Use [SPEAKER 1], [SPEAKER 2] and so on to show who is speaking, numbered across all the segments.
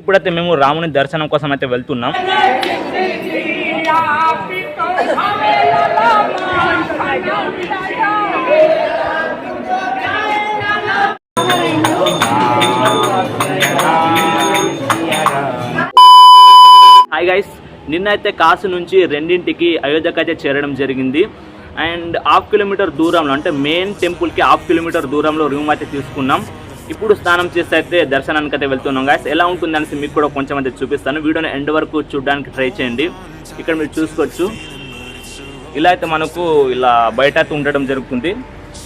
[SPEAKER 1] ఇప్పుడైతే మేము రాముని దర్శనం కోసం అయితే వెళ్తున్నాం. హాయ్ గైస్ నిన్నైతే కాశీ నుంచి రెండింటికి అయోధ్యకు అయితే చేరడం జరిగింది. అండ్ హాఫ్ కిలోమీటర్ దూరంలో అంటే మెయిన్ టెంపుల్కి హాఫ్ కిలోమీటర్ దూరంలో రూమ్ అయితే తీసుకున్నాం. ఇప్పుడు స్నానం చేసి అయితే దర్శనానికి అయితే వెళ్తున్నాం గాయస్ ఎలా ఉంటుంది అనేసి మీకు కూడా కొంచెం అయితే చూపిస్తాను. వీడియోని ఎండ్ వరకు చూడడానికి ట్రై చేయండి. ఇక్కడ మీరు చూసుకోవచ్చు. ఇలా అయితే మనకు ఇలా బయట అయితే ఉండడం జరుగుతుంది.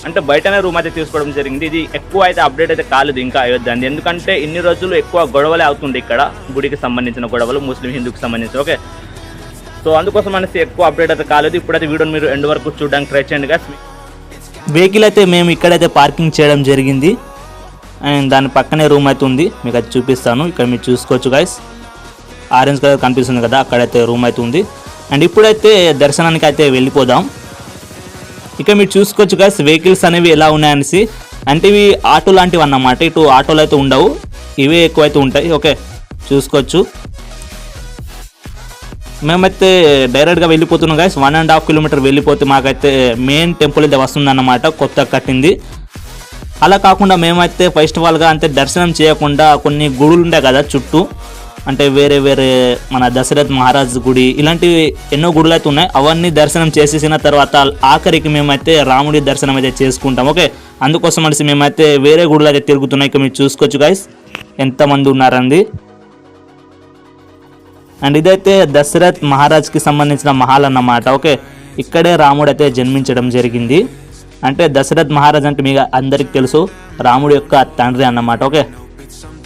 [SPEAKER 1] అంటే బయటనే రూమ్ అయితే తీసుకోవడం జరిగింది. ఇది ఎక్కువ అయితే అప్డేట్ అయితే కాలేదు ఇంకా అయోధ్య అంది ఎందుకంటే ఇన్ని రోజులు ఎక్కువ గొడవలే అవుతుంది ఇక్కడ గుడికి సంబంధించిన గొడవలు ముస్లిం హిందూకి సంబంధించిన ఓకే సో అందుకోసం అనేసి ఎక్కువ అప్డేట్ అయితే కాలేదు. ఇప్పుడైతే వీడియోని మీరు ఎండ్ వరకు చూడడానికి ట్రై చేయండి గా
[SPEAKER 2] వెహికల్ అయితే మేము ఇక్కడైతే పార్కింగ్ చేయడం జరిగింది. అండ్ దాని పక్కనే రూమ్ అయితే ఉంది. మీకు అది చూపిస్తాను. ఇక్కడ మీరు చూసుకోవచ్చు గైస్ ఆరెంజ్ కలర్ కనిపిస్తుంది కదా అక్కడైతే రూమ్ అయితే ఉంది. అండ్ ఇప్పుడైతే దర్శనానికి అయితే వెళ్ళిపోదాం. ఇక మీరు చూసుకోవచ్చు గైస్ వెహికల్స్ అనేవి ఎలా ఉన్నాయనేసి. అంటే ఇవి ఆటో లాంటివి అన్నమాట. ఇటు ఆటోలు అయితే ఉండవు. ఇవే ఎక్కువైతే ఉంటాయి. ఓకే చూసుకోవచ్చు. మేమైతే డైరెక్ట్గా వెళ్ళిపోతున్నాం guys one and half kilometre వెళ్ళిపోతే మాకైతే మెయిన్ టెంపుల్ అయితే వస్తుందన్నమాట. కొత్త కట్టింది. అలా కాకుండా మేమైతే ఫస్ట్ ఆఫ్ ఆల్గా అంటే దర్శనం చేయకుండా కొన్ని గుడులు ఉంటాయి కదా చుట్టూ అంటే వేరే వేరే మన దశరథ్ మహారాజ్ గుడి ఇలాంటివి ఎన్నో గుడులు అయితే ఉన్నాయి. అవన్నీ దర్శనం చేసేసిన తర్వాత ఆఖరికి మేమైతే రాముడి దర్శనం అయితే చేసుకుంటాం. ఓకే? అందుకోసం అనేసి మేమైతే వేరే గుడులు అయితే తిరుగుతున్నాయి. ఇక మీరు చూసుకోవచ్చు గైస్ ఎంతమంది ఉన్నారండి? అండ్ ఇదైతే దశరథ్ మహారాజ్కి సంబంధించిన మహాల్ అన్నమాట. ఓకే? ఇక్కడే రాముడు అయితే జన్మించడం జరిగింది. అంటే దశరథ్ మహారాజ్ అంటే మీకు అందరికి తెలుసు రాముడు యొక్క తండ్రి అన్నమాట ఓకే?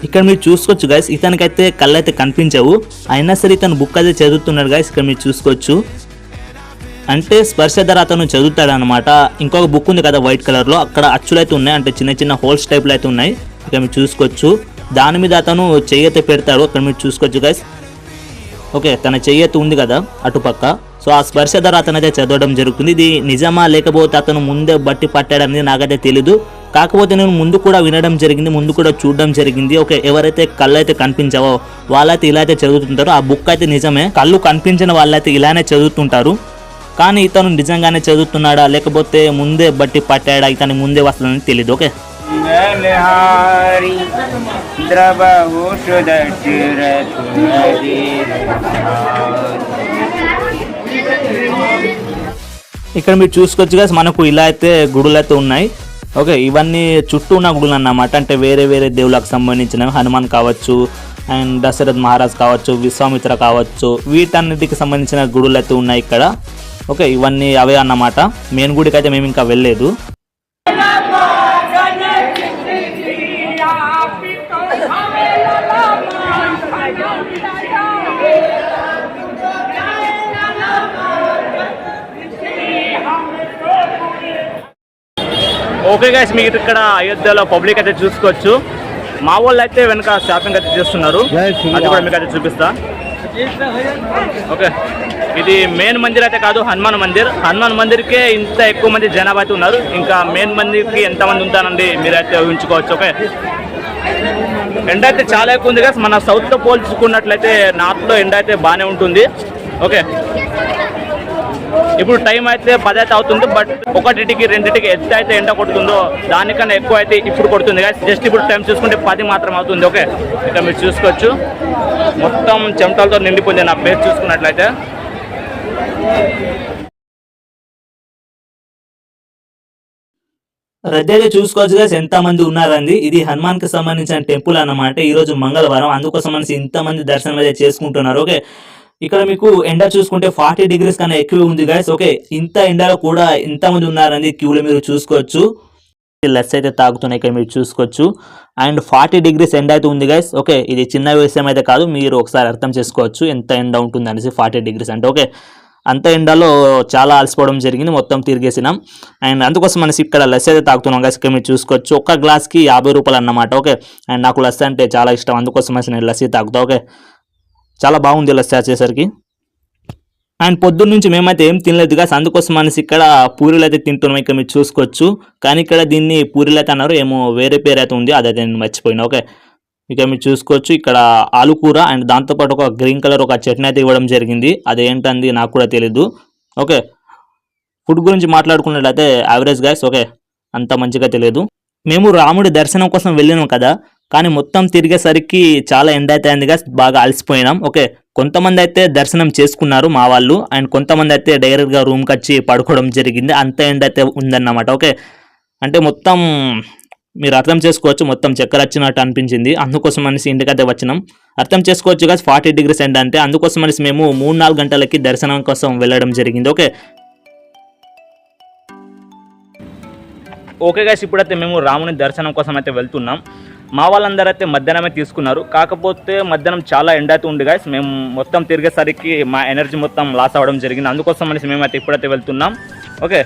[SPEAKER 2] ఇక్కడ మీరు చూసుకోవచ్చు గాయస్ ఇతనికైతే కళ్ళు అయితే కనిపించవు. అయినా సరే ఇతను బుక్ అయితే చదువుతున్నాడు గాయస్ ఇక్కడ మీరు చూసుకోవచ్చు. అంటే స్పర్శధర అతను చదువుతాడు అనమాట ఇంకొక బుక్ ఉంది కదా వైట్ కలర్లో అక్కడ అచ్చులు అయితే ఉన్నాయి అంటే చిన్న చిన్న హోల్స్ టైప్లు అయితే ఉన్నాయి. ఇక్కడ మీరు చూసుకోవచ్చు. దాని మీద అతను చెయ్యి అయితే పెడతాడు అక్కడ మీరు చూసుకోవచ్చు గాయస్ ఓకే తన చెయ్యెత్తు ఉంది కదా అటుపక్క. సో ఆ స్పర్శ ధర అతనైతే చదవడం జరుగుతుంది. ఇది నిజమా లేకపోతే అతను ముందే బట్టి పట్టాడనేది నాకైతే తెలీదు. కాకపోతే నేను ముందు కూడా వినడం జరిగింది ముందు కూడా చూడడం జరిగింది. ఓకే ఎవరైతే కళ్ళు అయితే కనిపించావో వాళ్ళైతే ఇలా అయితే చదువుతుంటారో. ఆ బుక్ అయితే నిజమే. కళ్ళు కనిపించిన వాళ్ళైతే ఇలానే చదువుతుంటారు. కానీ ఇతను నిజంగానే చదువుతున్నాడా లేకపోతే ముందే బట్టి పట్టాడా? ఇతని ముందే వస్తుందని తెలియదు ఓకే.
[SPEAKER 3] ద్రవ
[SPEAKER 2] ఇక్కడ మీరు చూసుకోవచ్చు కదా మనకు ఇలా అయితే గుడులు అయితే ఉన్నాయి ఓకే ఇవన్నీ చుట్టూ ఉన్న గుడులు అన్నమాట అంటే వేరే వేరే దేవుళ్ళకు సంబంధించినవి హనుమాన్ కావచ్చు అండ్ దశరథ్ మహారాజ్ కావచ్చు విశ్వామిత్ర కావచ్చు వీటన్నిటికి సంబంధించిన గుడులు అయితే ఉన్నాయి ఇక్కడ ఓకే ఇవన్నీ అవే అన్నమాట మెయిన్ గుడికి అయితే మేము ఇంకా వెళ్ళలేదు
[SPEAKER 1] ఓకే గైస్ మీకు ఇక్కడ అయోధ్యలో పబ్లిక్ అయితే చూసుకోవచ్చు. మా వాళ్ళు అయితే వెనక షాపింగ్ అయితే చేస్తున్నారు. అది కూడా మీకు అయితే చూపిస్తా. ఓకే ఇది మెయిన్ మందిర్ అయితే కాదు హనుమాన్ మందిర్. హనుమాన్ మందిర్కే ఇంత ఎక్కువ మంది జనాభా అయితే ఉన్నారు. ఇంకా మెయిన్ మందిర్కి ఎంతమంది ఉంటారండి మీరైతే ఊహించుకోవచ్చు ఓకే ఎండ అయితే చాలా ఎక్కువ ఉంది కదా మన సౌత్తో పోల్చుకున్నట్లయితే నార్త్లో ఎండ అయితే బాగానే ఉంటుంది ఓకే ఇప్పుడు టైం అయితే పది అయితే అవుతుంది బట్ ఒకటికి రెండింటికి ఎంత అయితే ఎండ కొడుతుందో దానికన్నా ఎక్కువ అయితే ఇప్పుడు కొడుతుంది. కానీ జస్ట్ ఇప్పుడు టైం చూసుకుంటే పది మాత్రం అవుతుంది. ఓకే ఇక మీరు చూసుకోవచ్చు. మొత్తం చెమటలతో నిండిపోయింది. నా పేరు చూసుకున్నట్లయితే.
[SPEAKER 2] రద్దీ చూసుకోవచ్చు guys. ఎంత మంది ఉన్నారండి? ఇది హనుమాన్కి సంబంధించిన టెంపుల్ అన్నమాట. ఈ రోజు మంగళవారం. అందుకోసం అనేసి ఇంత మంది దర్శనం అయితే చేసుకుంటున్నారు. ఓకే ఇక్కడ మీకు ఎండ చూసుకుంటే ఫార్టీ డిగ్రీస్ కన్నా ఎక్కువ ఉంది గైస్ ఓకే ఇంత ఎండలో కూడా ఎంత మంది ఉన్నారండి క్యూలో మీరు చూసుకోవచ్చు. లెస్ అయితే తాగుతున్నాయి ఇక్కడ మీరు చూసుకోవచ్చు. అండ్ ఫార్టీ డిగ్రీస్ ఎండ అయితే ఉంది గైస్ ఓకే ఇది చిన్న విషయం అయితే కాదు మీరు ఒకసారి అర్థం చేసుకోవచ్చు ఎంత ఎండ ఉంటుంది అనేసి ఫార్టీ డిగ్రీస్ అంటే ఓకే. అంత ఎండలో చాలా అలసిపోవడం జరిగింది మొత్తం తిరిగేసినాం. అండ్ అందుకోసం మనసి ఇక్కడ లెస్ అయితే తాగుతున్నాం గైస్ ఇక్కడ మీరు చూసుకోవచ్చు. ఒక్క గ్లాస్కి యాభై రూపాయలు అన్నమాట ఓకే. అండ్ నాకు లస్సీ అంటే చాలా ఇష్టం అందుకోసం అనేసి నేను లస్సీ తాగుతా ఓకే. చాలా బాగుంది లస్సీ చేసేసరికి. అండ్ పొద్దున్న నుంచి మేమైతే ఏం తినలేదు గాస్ అందుకోసం అనేసి ఇక్కడ పూరీలు అయితే తింటున్నాం. ఇక్కడ మీరు చూసుకోవచ్చు. కానీ ఇక్కడ దీన్ని పూరీలు అయితే అన్నారు. ఏమో వేరే పేరు అయితే ఉంది. అదైతే నేను మర్చిపోయినా. ఓకే. ఇక మీరు చూసుకోవచ్చు. ఇక్కడ ఆలు కూర అండ్ దాంతోపాటు ఒక గ్రీన్ కలర్ ఒక చట్నీ అయితే ఇవ్వడం జరిగింది. అదేంటంది నాకు కూడా తెలీదు. ఓకే. ఫుడ్ గురించి మాట్లాడుకున్నట్లయితే యావరేజ్ గైస్ ఓకే. అంత మంచిగా తెలియదు మేము రాముడి దర్శనం కోసం వెళ్ళినాం కదా. కానీ మొత్తం తిరిగేసరికి చాలా ఎండ్ అయితే అయింది బాగా అలసిపోయినాం. ఓకే కొంతమంది అయితే దర్శనం చేసుకున్నారు మా వాళ్ళు. అండ్ కొంతమంది అయితే డైరెక్ట్గా రూమ్కి వచ్చి పడుకోవడం జరిగింది. అంత ఎండ్ అయితే ఉందన్నమాట. ఓకే అంటే మొత్తం మీరు అర్థం చేసుకోవచ్చు మొత్తం చక్కెర వచ్చినట్టు అనిపించింది. అందుకోసం అనేసి ఇంటికైతే వచ్చినాం. అర్థం చేసుకోవచ్చు కదా ఫార్టీ డిగ్రీస్ ఎండ్ అంటే. అందుకోసం అనేసి మేము మూడు నాలుగు గంటలకి దర్శనం కోసం వెళ్ళడం జరిగింది. ఓకే.
[SPEAKER 1] ఓకే గాయస్ ఇప్పుడైతే మేము రాముని దర్శనం కోసం అయితే వెళ్తున్నాం. మా వాళ్ళందరూ అయితే మధ్యాహ్నమే తీసుకున్నారు. కాకపోతే మధ్యాహ్నం చాలా ఎండ అయితే ఉంది గాయస్ మేము మొత్తం తిరిగేసరికి మా ఎనర్జీ మొత్తం లాస్ అవ్వడం జరిగింది. అందుకోసం అనేసి మేమైతే ఇప్పుడైతే వెళ్తున్నాం. ఓకే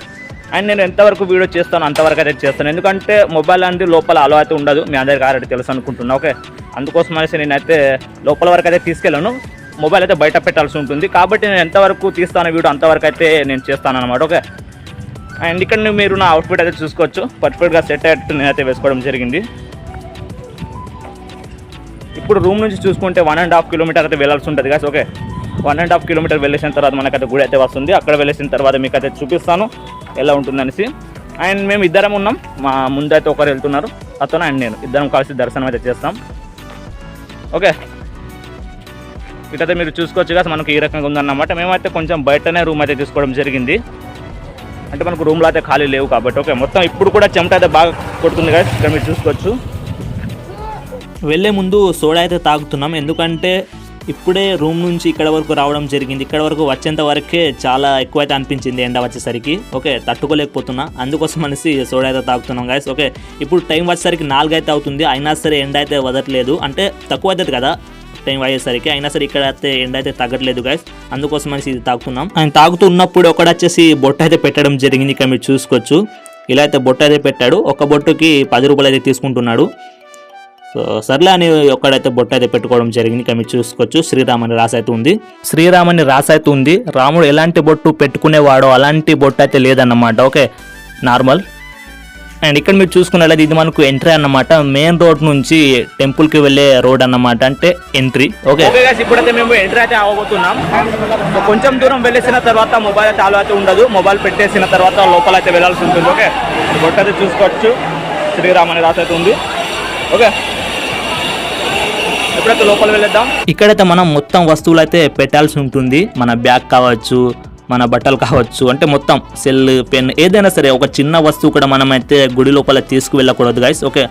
[SPEAKER 1] అండ్ నేను ఎంతవరకు వీడియో చేస్తాను అంతవరకు అయితే చేస్తాను. ఎందుకంటే మొబైల్ అనేది లోపల అలో అయితే ఉండదు. మీ అందరికీ ఆల్రెడీ తెలుసు అనుకుంటున్నా. ఓకే అందుకోసం అనేసి నేనైతే లోపల వరకు అయితే తీసుకెళ్ళాను. మొబైల్ అయితే బయట పెట్టాల్సి ఉంటుంది. కాబట్టి నేను ఎంతవరకు తీస్తాను వీడియో అంతవరకు అయితే నేను చేస్తాను అనమాట ఓకే అండ్ ఇక్కడ మీరు నా అవుట్ఫిట్ అయితే చూసుకోవచ్చు. పర్ఫెక్ట్గా సెట్ అయ్యేట్టు నేనైతే వేసుకోవడం జరిగింది. ఇప్పుడు రూమ్ నుంచి చూసుకుంటే వన్ అండ్ హాఫ్ కిలోమీటర్ అయితే వెళ్ళాల్సి ఉంటుంది కదా okay one and half kilometre వెళ్ళేసిన తర్వాత మనకైతే గుడి అయితే వస్తుంది. అక్కడ వెళ్ళేసిన తర్వాత మీకు అయితే చూపిస్తాను ఎలా ఉంటుందనేసి. అండ్ మేము ఇద్దరం ఉన్నాం. మా ముందైతే ఒకరు వెళ్తున్నారు. అతను అండ్ నేను. ఇద్దరం కలిసి దర్శనం అయితే చేస్తాం. ఓకే ఇకైతే మీరు చూసుకోవచ్చు కదా మనకు ఈ రకంగా ఉందన్నమాట. మేమైతే కొంచెం బయటనే రూమ్ అయితే తీసుకోవడం జరిగింది. అంటే మనకు రూమ్లో అయితే ఖాళీ లేవు కాబట్టి ఓకే మొత్తం ఇప్పుడు కూడా చెమట అయితే బాగా కొడుతుంది కదా ఇక్కడ మీరు చూసుకోవచ్చు.
[SPEAKER 2] వెళ్ళే ముందు సోడా అయితే తాగుతున్నాం. ఎందుకంటే ఇప్పుడే రూమ్ నుంచి ఇక్కడ వరకు రావడం జరిగింది. ఇక్కడ వరకు వచ్చేంత వరకే చాలా ఎక్కువ అయితే అనిపించింది ఎండ వచ్చేసరికి. ఓకే తట్టుకోలేకపోతున్నా. అందుకోసం అనేసి సోడా అయితే తాగుతున్నాం గాయస్ ఓకే ఇప్పుడు టైం వచ్చేసరికి నాలుగు అయితే అవుతుంది. అయినా సరే ఎండ అయితే వదలట్లేదు అంటే తక్కువ అవుతుంది కదా టైం అయ్యేసరికి. అయినా సరే ఇక్కడ అయితే ఎండ అయితే తగ్గట్లేదు గాయస్ అందుకోసం అనేసి ఇది తాగుతున్నాం. ఆయన తాగుతూ ఉన్నప్పుడు ఒకడు వచ్చేసి బొట్ట అయితే పెట్టడం జరిగింది. ఇక్కడ మీరు చూసుకోవచ్చు. ఇలా అయితే బొట్ట అయితే పెట్టాడు. ఒక బొట్టుకి పది రూపాయలు అయితే తీసుకుంటున్నాడు. సో సర్లే అని ఒక్కడైతే బొట్టు అయితే పెట్టుకోవడం జరిగింది. ఇక్కడ మీరు చూసుకోవచ్చు. శ్రీరామని రాసి అయితే ఉంది. శ్రీరామని రాసి అయితే ఉంది. రాముడు ఎలాంటి బొట్టు పెట్టుకునేవాడో అలాంటి బొట్టు అయితే లేదన్నమాట. Okay normal. అండ్ ఇక్కడ మీరు చూసుకున్నట్లయితే ఇది మనకు ఎంట్రీ అన్నమాట. మెయిన్ రోడ్ నుంచి టెంపుల్కి వెళ్ళే రోడ్ అన్నమాట. అంటే ఎంట్రీ. ఓకే.
[SPEAKER 1] ఇప్పుడైతే మేము ఎంట్రీ అయితే అవ్వబోతున్నాం. కొంచెం దూరం వెళ్ళేసిన తర్వాత మొబైల్ అయితే ఆలో అయితే ఉండదు. మొబైల్ పెట్టేసిన తర్వాత లోపల అయితే వెళ్ళాల్సి ఉంటుంది. ఓకే బొట్టు అయితే చూసుకోవచ్చు. శ్రీరామ్ అని రాసి అయితే ఉంది. ఓకే. ఇప్పుడైతే లోపల వెళ్ళేద్దాం.
[SPEAKER 2] ఇక్కడైతే మనం మొత్తం వస్తువులు అయితే పెట్టాల్సి ఉంటుంది. మన బ్యాగ్ కావచ్చు మన బట్టలు కావచ్చు అంటే మొత్తం సెల్ పెన్ ఏదైనా సరే ఒక చిన్న వస్తువు కూడా మనం అయితే గుడి లోపల తీసుకువెళ్ళకూడదు గైస్ ఓకే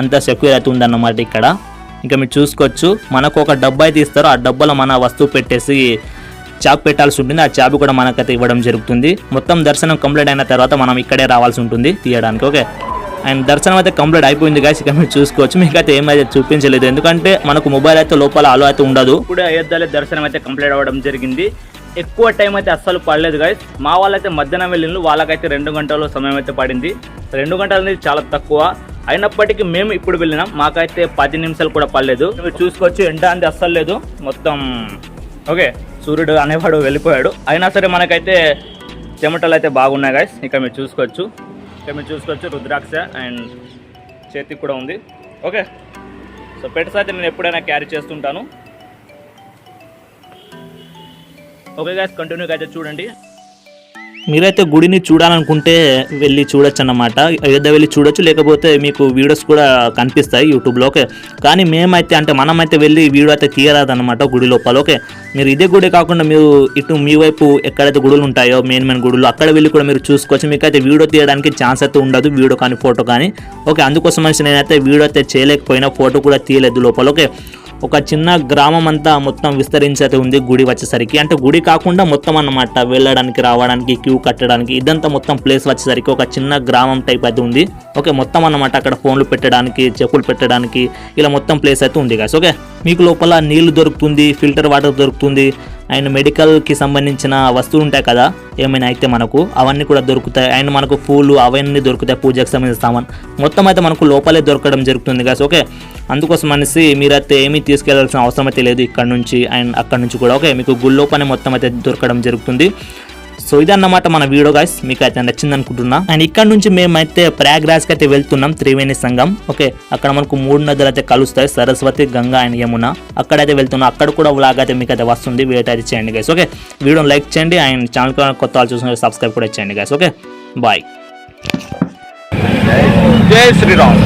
[SPEAKER 2] అంత సెక్యూర్ అయితే ఉందన్నమాట ఇక్కడ. ఇంకా మీరు చూసుకోవచ్చు మనకు ఒక డబ్బా అయితే ఇస్తారు. ఆ డబ్బాలో మన వస్తువు పెట్టేసి చాప్ పెట్టాల్సి ఉంటుంది. ఆ చాబ్ కూడా మనకైతే ఇవ్వడం జరుగుతుంది. మొత్తం దర్శనం కంప్లీట్ అయిన తర్వాత మనం ఇక్కడే రావాల్సి ఉంటుంది తీయడానికి. ఓకే. అండ్ దర్శనం అయితే కంప్లీట్ అయిపోయింది గాయస్ ఇక మీరు చూసుకోవచ్చు. మీకు అయితే ఏమైతే చూపించలేదు. ఎందుకంటే మనకు మొబైల్ అయితే లోపల అలో అయితే ఉండదు.
[SPEAKER 1] ఇప్పుడు అయోధ్యలో దర్శనం అయితే కంప్లీట్ అవ్వడం జరిగింది. ఎక్కువ టైం అయితే అస్సలు పడలేదు గాయస్ మా వాళ్ళైతే మధ్యాహ్నం వెళ్ళిండ్రు. వాళ్ళకైతే రెండు గంటల సమయం అయితే పడింది. రెండు గంటలు అనేది చాలా తక్కువ. అయినప్పటికీ మేము ఇప్పుడు వెళ్ళినాం. మాకైతే పది నిమిషాలు కూడా పడలేదు. మీరు చూసుకోవచ్చు. ఎండ అనేది అస్సలు లేదు. మొత్తం ఓకే సూర్యుడు అనేవాడు వెళ్ళిపోయాడు. అయినా సరే మనకైతే చెమటలు అయితే బాగున్నాయి గాయస్ ఇక మీరు చూసుకోవచ్చు. ఇక్కడ మీరు చూసుకోవచ్చు రుద్రాక్ష అండ్ చేతికి కూడా ఉంది. ఓకే సో పెట్స్ అయితే నేను ఎప్పుడైనా క్యారీ చేస్తుంటాను. ఓకే గాయస్ కంటిన్యూగా అయితే చూడండి.
[SPEAKER 2] మీరైతే గుడిని చూడాలనుకుంటే వెళ్ళి చూడొచ్చు అన్నమాట అయోధ్య వెళ్ళి చూడొచ్చు లేకపోతే మీకు వీడియోస్ కూడా కనిపిస్తాయి యూట్యూబ్లో ఓకే? కానీ మేమైతే అంటే మనమైతే వెళ్ళి వీడియో అయితే తీయరాదన్నమాట గుడి లోపల ఓకే? మీరు ఇదే గుడి కాకుండా మీరు ఇటు మీ వైపు ఎక్కడైతే గుడులు ఉంటాయో మెయిన్ మెయిన్ గుడులు అక్కడ వెళ్ళి కూడా మీరు చూసుకోవచ్చు. మీకు అయితే వీడియో తీయడానికి ఛాన్స్ అయితే ఉండదు వీడియో కానీ ఫోటో కానీ. ఓకే అందుకోసం అనేసి నేనైతే వీడియో అయితే చేయలేకపోయినా ఫోటో కూడా తీయలేదు లోపల ఓకే? ఒక చిన్న గ్రామం అంతా మొత్తం విస్తరించి అయితే ఉంది గుడి వచ్చేసరికి. అంటే గుడి కాకుండా మొత్తం అన్నమాట వెళ్ళడానికి రావడానికి క్యూ కట్టడానికి ఇదంతా మొత్తం ప్లేస్ వచ్చేసరికి ఒక చిన్న గ్రామం టైప్ అయితే ఉంది. ఓకే మొత్తం అన్నమాట అక్కడ ఫోన్లు పెట్టడానికి చెప్పులు పెట్టడానికి ఇలా మొత్తం ప్లేస్ అయితే ఉంది గాస్ ఓకే మీకు లోపల నీళ్ళు దొరుకుతుంది ఫిల్టర్ వాటర్ దొరుకుతుంది అండ్ మెడికల్కి సంబంధించిన వస్తువులు ఉంటాయి కదా ఏమైనా అయితే మనకు అవన్నీ కూడా దొరుకుతాయి. అండ్ మనకు పూలు అవన్నీ దొరుకుతాయి పూజకు సంబంధించిన సామాన్. మొత్తం అయితే మనకు లోపలే దొరకడం జరుగుతుంది కదా ఓకే అందుకోసం అనేసి మీరైతే ఏమీ తీసుకెళ్ళాల్సిన అవసరం అయితే లేదు ఇక్కడ నుంచి అండ్ అక్కడ నుంచి కూడా ఓకే మీకు గుళ్ళోపనే మొత్తం అయితే దొరకడం జరుగుతుంది. సో ఇదన్నమాట మన వీడియో గాయస్ మీకు అయితే నచ్చింది అనుకుంటున్నా అండ్ ఇక్కడ నుంచి మేమైతే ప్రయాగ్రాజ్కి అయితే వెళ్తున్నాం త్రివేణి సంఘం. ఓకే అక్కడ మనకు మూడు నదులు అయితే కలుస్తాయి. సరస్వతి గంగా అండ్ యమున. అక్కడైతే వెళ్తున్నాం. అక్కడ కూడా వ్లాగ్ అయితే మీకు అయితే వస్తుంది. వెయిట్ అయితే చేయండి గైస్ ఓకే వీడియోని లైక్ చేయండి. అండ్ ఛానల్ కొత్త వాళ్ళు చూసిన సబ్స్క్రైబ్ కూడా చేయండి గైస్ ఓకే బాయ్.
[SPEAKER 3] జై శ్రీరామ్.